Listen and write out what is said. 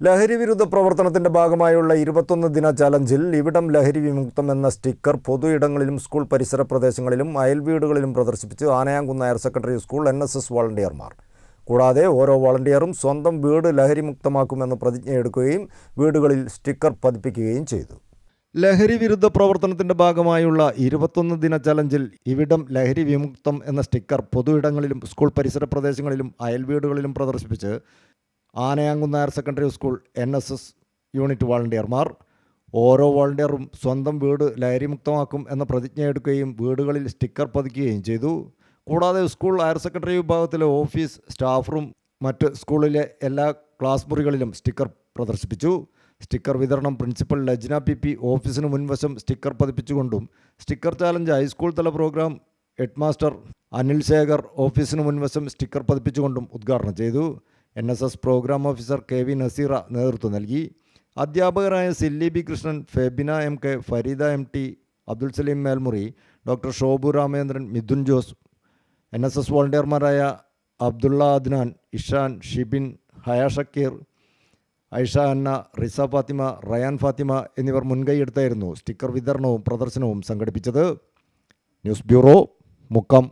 ലഹരി വിരുദ്ധ പ്രവർത്തനത്തിന്റെ ഭാഗമായുള്ള ഇരുപത്തൊന്ന് ദിന ചലഞ്ചിൽ ഇവിടം ലഹരി വിമുക്തം എന്ന സ്റ്റിക്കർ പൊതു ഇടങ്ങളിലും സ്കൂൾ പരിസര പ്രദേശങ്ങളിലും അയൽവീടുകളിലും പ്രദർശിപ്പിച്ച് Anayamkunnu higher secondary school N S S വളണ്ടിയർമാർ. കൂടാതെ ഓരോ വളണ്ടിയറും സ്വന്തം വീട് ലഹരി മുക്തമാക്കുമെന്ന് പ്രതിജ്ഞയെടുക്കുകയും വീടുകളിൽ സ്റ്റിക്കർ പതിപ്പിക്കുകയും ചെയ്തു. ലഹരി വിരുദ്ധ പ്രവർത്തനത്തിന്റെ ഭാഗമായുള്ള ഇരുപത്തൊന്ന് ദിന ചലഞ്ചിൽ ഇവിടം ലഹരി വിമുക്തം എന്ന സ്റ്റിക്കർ പൊതു ഇടങ്ങളിലും സ്കൂൾ പരിസര പ്രദേശങ്ങളിലും അയൽവീടുകളിലും പ്രദർശിപ്പിച്ച് Anayamkunnu higher secondary school N S S unit വോളണ്ടിയർമാർ ഓരോ വോളണ്ടിയറും സ്വന്തം വീട് ലഹരിമുക്തമാക്കും എന്ന പ്രതിജ്ഞയെടുക്കുകയും വീടുകളിൽ സ്റ്റിക്കർ പതിക്കുകയും ചെയ്തു. കൂടാതെ സ്കൂൾ ഹയർ സെക്കൻഡറി വിഭാഗത്തിലെ ഓഫീസ് സ്റ്റാഫ് റൂം മറ്റ് സ്കൂളിലെ എല്ലാ ക്ലാസ് മുറികളിലും സ്റ്റിക്കർ പ്രദർശിപ്പിച്ചു. സ്റ്റിക്കർ വിതരണം പ്രിൻസിപ്പൽ ലജ്ന പി പി ഓഫീസിന് മുൻവശം സ്റ്റിക്കർ പതിപ്പിച്ചുകൊണ്ടും സ്റ്റിക്കർ ചാലഞ്ച് ഹൈസ്കൂൾ തല പ്രോഗ്രാം ഹെഡ്മാസ്റ്റർ അനിൽ ശേഖർ ഓഫീസിന് മുൻവശം സ്റ്റിക്കർ പതിപ്പിച്ചുകൊണ്ടും ഉദ്ഘാടനം ചെയ്തു. N S S program officer K V Naseera നേതൃത്വം നൽകി. അധ്യാപകരായ Silly B Krishnan Febina M K Fareeda M T Abdul Saleem Melmuri doctor Shobu Ramendran Mithun Jose N S S വോളണ്ടിയർമാരായ Abdulla Adnan Ishan Shibin Haya Shakeer Aisha Anna Riza Fathima Rayan Fathima എന്നിവർ മുൻകൈയെടുത്തായിരുന്നു സ്റ്റിക്കർ വിതരണവും പ്രദർശനവും സംഘടിപ്പിച്ചത്. News bureau Mukkam.